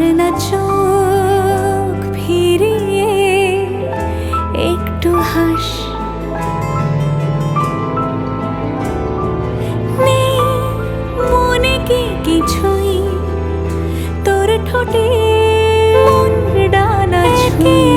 না চোখ ফিরিয়ে একটু হাস। নেই মনে কি কিছুই? তোর ঠোঁটে ডানা ছুঁয়ে।